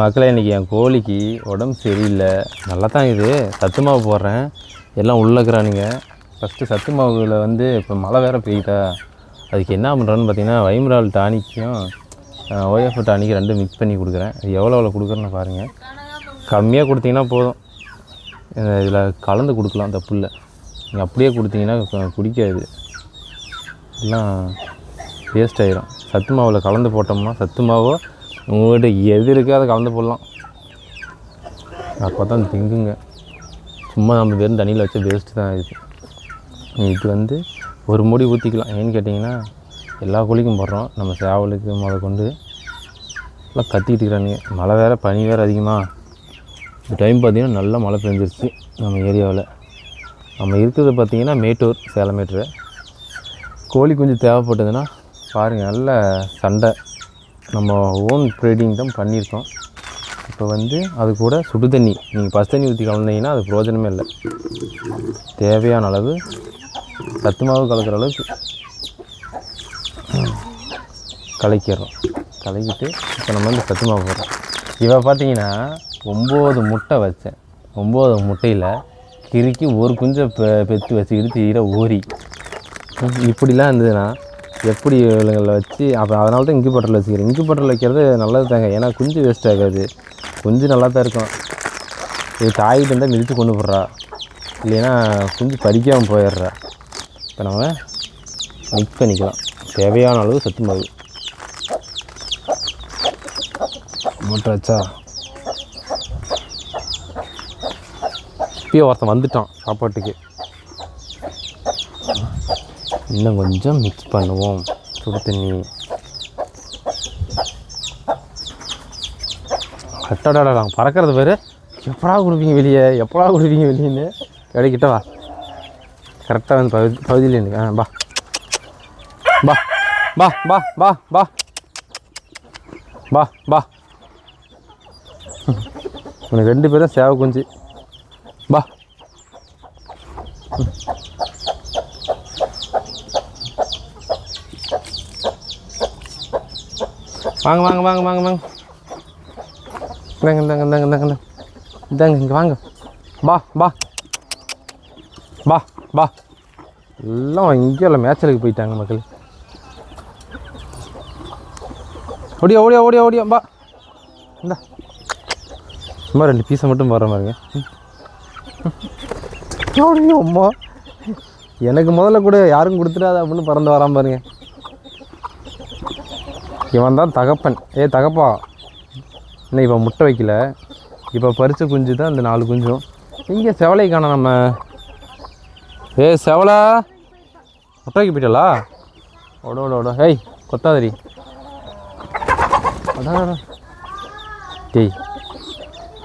மக்களை இன்றைக்கி என் கோழிக்கு உடம்பு சரியில்லை. நல்லா தான் இது சத்து மாவு போடுறேன். எல்லாம் உள்ளக்கிறானுங்க ஃபஸ்ட்டு சத்து மாவில் வந்து இப்போ மழை வேறு பெய்யுதா? அதுக்கு என்ன பண்ணுறேன்னு பார்த்தீங்கன்னா வைம்ரால் டானிக்கும் ஓஎஃப் டானிக்கு ரெண்டும் மிக்ஸ் பண்ணி கொடுக்குறேன். அது எவ்வளோ எவ்வளோ கொடுக்குறேன்னு பாருங்கள் கம்மியாக கொடுத்தீங்கன்னா போதும். இதில் கலந்து கொடுக்கலாம் தப்பு இல்லை நீங்கள் அப்படியே கொடுத்தீங்கன்னா குடிக்காது. எல்லாம் வேஸ்ட் ஆயிரும். சத்து மாவில் கலந்து போட்டோம்னா சத்து மாவோ உங்கள்கிட்ட எது இருக்கோ அதை கலந்து போடலாம். அப்போ தான் திங்குங்க. சும்மா நம்ம வெறும் தண்ணியில் வச்சு வேஸ்ட்டு தான் இது. இது வந்து ஒரு முடி ஊற்றிக்கலாம் ஏன்னு கேட்டிங்கன்னா எல்லா கோழிக்கும் போடுறோம். நம்ம சேவலுக்கு முத கொண்டு எல்லாம் கத்திக்கிட்டு இருக்கிறானுங்க. மழை வேறு பனி வேறு அதிகமாக இந்த டைம் பார்த்திங்கன்னா நல்ல மழை பெஞ்சிருச்சு நம்ம ஏரியாவில். நம்ம இருக்கிறது பார்த்திங்கன்னா மேட்டூர் சேலம் மேட்டூர். கோழி குஞ்சு தேவைப்பட்டதுன்னா பாருங்கள் நல்ல சண்டை. நம்ம ஓன் ப்ரீடிங் தான் பண்ணியிருக்கோம். இப்போ வந்து அது கூட சுடு தண்ணி. நீங்கள் பசு தண்ணி ஊற்றி கலந்தீங்கன்னா அது பிரயோஜனமே இல்லை. தேவையான அளவு சத்து மாவு கலக்கிற அளவுக்கு கலக்கிடுறோம். கலக்கிட்டு இப்போ நம்ம வந்து சத்து மாவு போடுறோம். இவை பார்த்தீங்கன்னா ஒம்பது முட்டை வச்சேன். ஒம்பது முட்டையில் கிறுக்கி ஒரு குஞ்சை பெ பெற்று வச்சுக்கிட்டு தீர ஓரி. இப்படிலாம் இருந்ததுன்னா எப்படி இவங்களை வச்சு அப்போ அதனால தான் இங்கு பட்டரில் வச்சுக்கிறேன். இங்கு பட்டரில் வைக்கிறது நல்லது தாங்க. ஏன்னா குஞ்சு வேஸ்ட் ஆகாது. குஞ்சு நல்லா தான் இருக்கும். இது தாயிட்டு இருந்தால் மிதித்து கொண்டு போடுறா. இல்லைன்னா குஞ்சு பறிக்காமல் போயிடுறா. இப்போ நம்ம மிக்ஸ் பண்ணிக்கலாம். தேவையான அளவு சத்து மாவு. மூட்டை வச்சா. இப்பயே ஒருத்தன் வந்துட்டான் சாப்பாட்டுக்கு. இன்னும் கொஞ்சம் மிக்ஸ் பண்ணுவோம். சுடு தண்ணி. கட்டடாடா நாங்கள் பறக்கிறது பேர் எப்படா கொடுப்பீங்க வெளியே? எப்படா கொடுப்பீங்க வெளியேன்னு? கிடைக்கிட்ட வா. கரெக்டாக வந்து பகுதி பகுதியில் எனக்கு ஆ பா பா பா பா பா பா பா பா உனக்கு ரெண்டு பேரும் சேவை குஞ்சு. பா வாங்க வாங்க வாங்க வாங்க வாங்க இந்தாங்க இந்தாங்க இந்தாங்க இந்தாங்க இந்தாங்க இந்தாங்க இங்கே வாங்க பா பா பா பா எல்லாம் இங்கே இல்லை மேய்ச்சலுக்கு போயிட்டாங்க மக்கள் ஓடியா ஓடியா ஓடியா ஓடியா பா இந்தா சும்மா ரெண்டு பீஸை மட்டும் போடுற மாதிரிங்க ஓடியா அம்மா எனக்கு முதல்ல கூட யாரும் கொடுத்துடாத அப்படின்னு பறந்து வராம பாருங்க இவன் தான் தகப்பன். ஏ தகப்பா. இன்னும் இவன் முட்டை வைக்கல. இப்போ பறிச்ச குஞ்சு தான் இந்த நாலு குஞ்சும். இங்கே செவலை காண நம்ம. ஏ செவலா. முட்டை வைக்க போயிட்டலா ஓட ஓட ஓட. ஹேய் கொத்தாதரி அடா, டேய்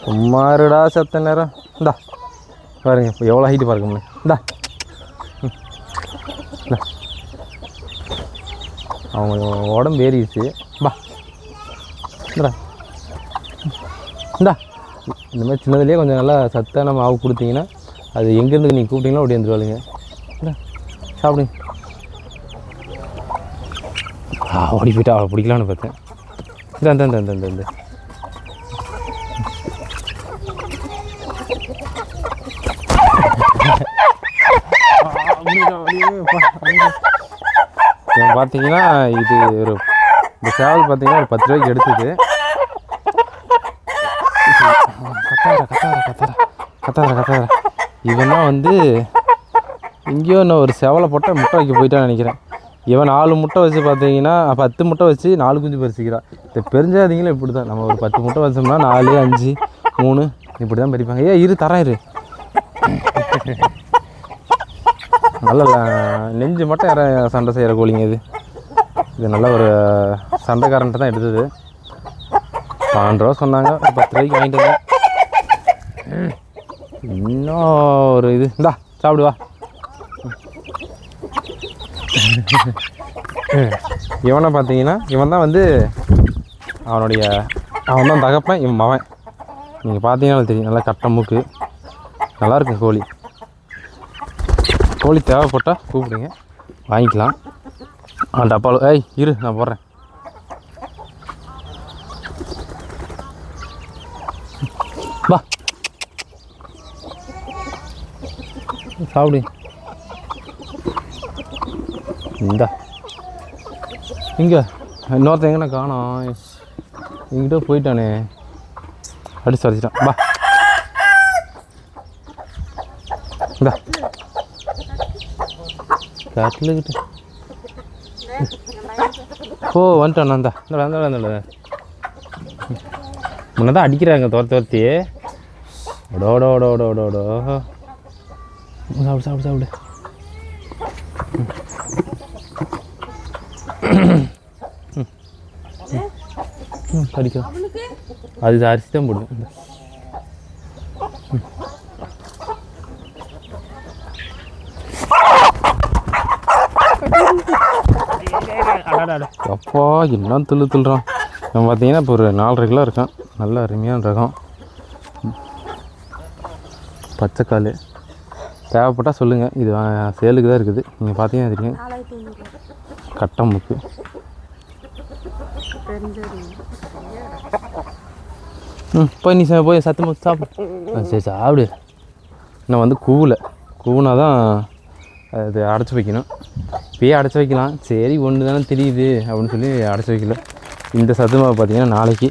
சும்மாருடா செத்த நேரம். இந்தா. பாருங்க இப்போ எவ்வளோ ஹைட்டு பாருங்க இந்தா ம். இந்தா. அவங்க உடம்பு ஏறிடுச்சு. பா இந்தா இந்தா. இந்த மாதிரி சின்னதுலேயே கொஞ்சம் நல்லா சத்தாக நம்ம மாவு கொடுத்தீங்கன்னா அது எங்கேருந்து நீங்கள் கூப்பிட்டீங்களோ அப்படி வந்துருவாளுங்க. சாப்பிடுங்க ஆ ஓடி போயிட்டா. அவளை பிடிக்கலான்னு பார்த்தேன். இந்த இந்த இந்த இந்த இந்த இவன் பார்த்தீங்கன்னா இது ஒரு இந்த சேவல் பார்த்தீங்கன்னா ஒரு பத்து ரூபாய்க்கு எடுத்தது. கத்தாரா கத்தாரா கத்தாரா கத்தாரா கத்தாரா இவன் தான் வந்து எங்கேயோ நான் ஒரு செவலை போட்டால் முட்டை வைக்க போயிட்டான்னு நினைக்கிறேன். இவன் நாலு முட்டை வச்சு பார்த்தீங்கன்னா பத்து முட்டை வச்சு நாலு குஞ்சு பறிச்சிக்கிறான். இந்த பெருஞ்சாதிங்களும் இப்படி தான் நம்ம ஒரு பத்து முட்டை வச்சோம்னா நாலு அஞ்சு மூணு இப்படி தான் பறிப்பாங்க. ஏன் இரு தரேன் இரு. நல்ல நெஞ்சு மட்டும் யார சண்டை செய்கிற கோழிங்க இது. இது நல்ல ஒரு சண்டைக்காரன்ட்டு தான் எடுத்தது. பன்னெண்டு ரூபா சொன்னாங்க ஒரு பத்து ரூபாய்க்கு வாங்கிட்டு வந்தேன். இன்னும் ஒரு இது. இந்தா சாப்பிடுவா இவனை பார்த்தீங்கன்னா இவன் தான் வந்து அவனுடைய அவன் தான் தகப்பன் இவன் மவன். நீங்கள் பார்த்தீங்கன்னா தெரியும் நல்லா கட்ட மூக்கு. நல்லாயிருக்கும் கோழி. கோழி தேவைப்பட்டால் கூப்பிடுங்க. வாங்கிக்கலாம். ஆ டப்பாவில் ஏய் இரு நான் போடுறேன். வா. சாப்பிடு. இந்தா. இங்கே இன்னொருத்தன் எங்கே காணோம். எங்கிட்ட போயிட்டானே. அடிச்சு அடிச்சிட்டான் வா. இந்தா. கட்டிலுக்கிட்ட ஓ வந்துட்டோம் நான் தான் இந்த இந்த தான் அடிக்கிறாங்க துரத்து துரத்தி ஓடோடோ ஓடோடோ ஓட சாப்பிடு சாப்பிடு சாப்பிடு ம் படிக்கும் அது அரிசி தான் போடுவோம் இந்த. அப்பா என்ன துள்ளு துள்ளுறான் நம்ம பார்த்தீங்கன்னா இப்போ ஒரு நாலரை கிலோ இருக்கான் நல்ல அருமையான ரகம் பச்சைக்கால். தேவைப்பட்டால் சொல்லுங்கள் இது சேலுக்கு தான் இருக்குது. நீங்கள் பார்த்தீங்கன்னா தெரியும். கட்டம் முக்கு. ம் போய் நீ சா- போய் சத்தமாக சாப்பிடு. ஆ, சரி சாப்பிடு. நான் வந்து கூவலை. கூவினா தான் அது அடைச்சி வைக்கணும். இப்போயே அடைச்சி வைக்கலாம். சரி ஒன்று தானே தெரியுது அப்படின்னு சொல்லி அடைச்சி வைக்கல. இந்த சத்து மாவு பார்த்தீங்கன்னா நாளைக்கு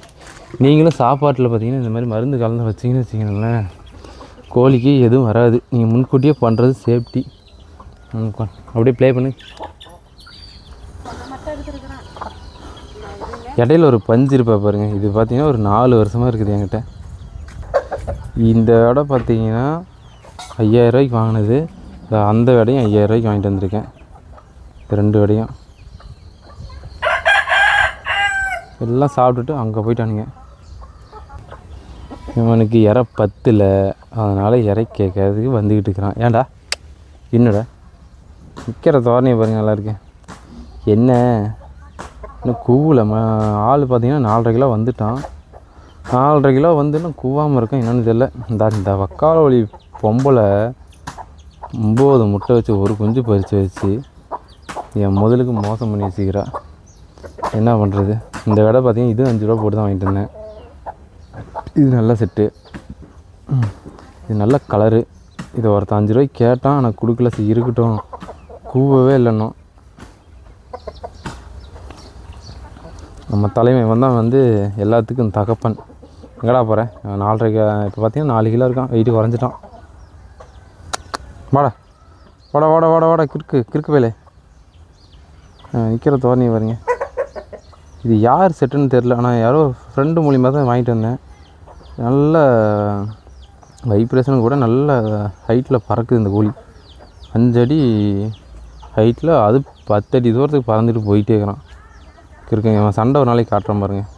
நீங்களும் சாப்பாட்டில் பார்த்தீங்கன்னா இந்த மாதிரி மருந்து கலந்து வச்சிங்கன்னு வச்சிங்களேன். கோழிக்கு எதுவும் வராது. நீங்கள் முன்கூட்டியே பண்ணுறது சேஃப்டி அப்படியே ப்ளே பண்ணு. இடையில ஒரு பஞ்சு இருப்பா பாருங்க. இது பார்த்தீங்கன்னா ஒரு நாலு வருஷமாக இருக்குது என்கிட்ட. இந்த விட பார்த்தீங்கன்னா ஐயாயிரரூவாய்க்கு வாங்கினது. அந்த விடையும் ஐயாயிரரூவாய்க்கு வாங்கிட்டு வந்திருக்கேன். இப்போ ரெண்டு கடையும் எல்லாம் சாப்பிட்டுட்டு அங்கே போயிட்டானுங்க. இவனுக்கு இறை பத்தில். அதனால் இறை கேட்கறதுக்கு வந்துக்கிட்டு இருக்கிறான். ஏன்டா? என்னடா? நிற்கிற தோரணையை பாருங்கள் நல்லா இருக்கு என்ன? இன்னும் கூவல. ம ஆள் பார்த்தீங்கன்னா நாலரை கிலோ வந்துட்டான். நாலரை கிலோ வந்து இன்னும் கூவாமல் இருக்கும் என்னென்னு தெரியல. இந்த இந்த வக்கால வழி பொம்பளை ஒம்பது முட்டை வச்சு ஒரு குஞ்சு பறித்து வச்சு என் முதலுக்கு மோசம் பண்ணி வச்சுக்கிறா என்ன பண்ணுறது இந்த கடை பார்த்தீங்கன்னா இது அஞ்சு ரூபா போட்டு தான் வாங்கிட்டு இருந்தேன். இது நல்ல செட்டு. இது நல்ல கலரு இதை ஒருத்தன் அஞ்சு ரூபாய்க்கு கேட்டான் ஆனால் கொடுக்கல. சரி இருக்கட்டும். கூவவே இல்லைன்னும் நம்ம தலைமை வந்தால் வந்து எல்லாத்துக்கும் தகப்பன். எங்கடா போகிறேன் நாலரை இப்போ பார்த்தீங்கன்னா நாலு கிலோ இருக்கான். வெயிட்டு குறைஞ்சிட்டான். வாடா. வாடா வாடா வாடா வாடா. கிறுக்கு கிறுக்கு வேலை. நிற்கிற தோரணி பாருங்க. இது யார் செட்டுன்னு தெரில ஆனால் யாரோ ஃப்ரெண்டு மூலியமாக தான் வாங்கிட்டு வந்தேன். நல்ல வைப்ரேஷன் கூட நல்ல ஹைட்டில் பறக்குது இந்த கோழி. அஞ்சடி ஹைட்டில் அது பத்தடி தூரத்துக்கு பறந்துட்டு போயிட்டே இருக்கிறான். இருக்குங்க அவன் சண்டை ஒரு நாளைக்கு காட்டுறேன் பாருங்கள்